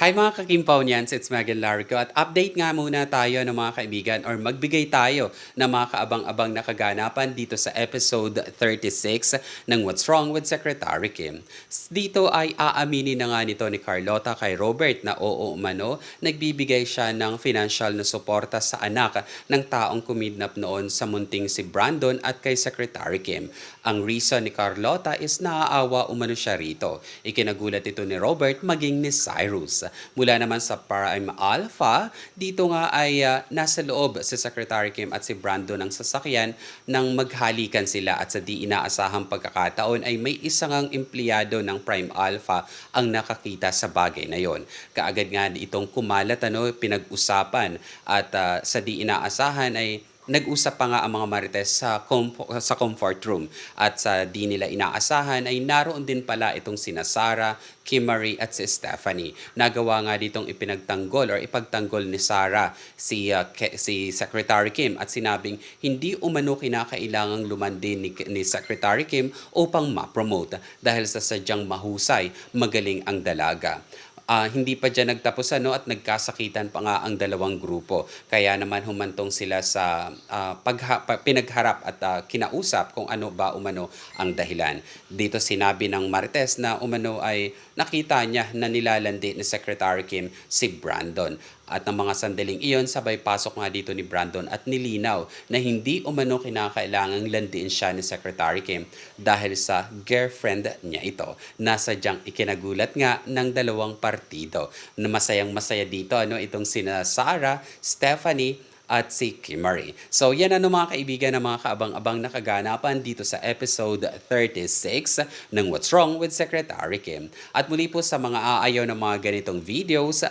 Hi mga kakimpaw niyan, it's Megan Larico at update nga muna tayo ng mga kaibigan or magbigay tayo ng mga kaabang-abang na kaganapan dito sa episode 36 ng What's Wrong with Secretary Kim. Dito ay aaminin na nga nito ni Carlota kay Robert na oo umano, nagbibigay siya ng financial na suporta sa anak ng taong kumidnap noon sa munting si Brandon at kay Secretary Kim. Ang reason ni Carlota is naaawa umano siya rito. Ikinagulat ito ni Robert maging ni Cyrus. Mula naman sa Prime Alpha, dito nga ay ah, nasa loob si Secretary Kim at si Brandon ng sasakyan nang maghalikan sila at sa di inaasahang pagkakataon ay may isang ang empleyado ng Prime Alpha ang nakakita sa bagay na yon. Kaagad nga itong kumalat ano, pinag-usapan at ah, sa di inaasahan ay nag-usap pa nga ang mga marites sa, comfo- sa comfort room at sa di nila inaasahan ay naroon din pala itong sina Sarah, Kimari at si Stephanie. Nagawa nga ditong ipinagtanggol or ipagtanggol ni Sarah si, uh, si Secretary Kim at sinabing hindi umano kinakailangang lumandi ni, ni Secretary Kim upang ma-promote dahil sa sadyang mahusay, magaling ang dalaga. Ah, hindi pa dyan nagtapos ano at nagkasakitan pa nga ang dalawang grupo. Kaya naman humantong sila sa ah, pagha- pa- pinagharap at ah, kinausap kung ano ba umano ang dahilan. Dito sinabi ng Martes na umano ay nakita niya na nilalandi ni Secretary Kim si Brandon. At ng mga sandaling iyon, sabay pasok nga dito ni Brandon at nilinaw na hindi umano kinakailangang landiin siya ni Secretary Kim dahil sa girlfriend niya ito. Nasadyang ikinagulat nga ng dalawang partido na masayang masaya dito ano itong sina Sarah, Stephanie at si Kimari. So yan ano mga kaibigan ng mga kaabang-abang na kaganapan dito sa episode 36 ng What's Wrong with Secretary Kim. At muli po sa mga aayaw ng mga ganitong videos,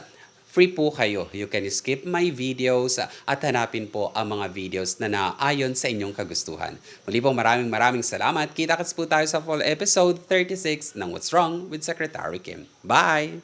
free po kayo. You can skip my videos at hanapin po ang mga videos na naayon sa inyong kagustuhan. Muli po maraming maraming salamat. Kita-kits po tayo sa full episode 36 ng What's Wrong with Secretary Kim. Bye!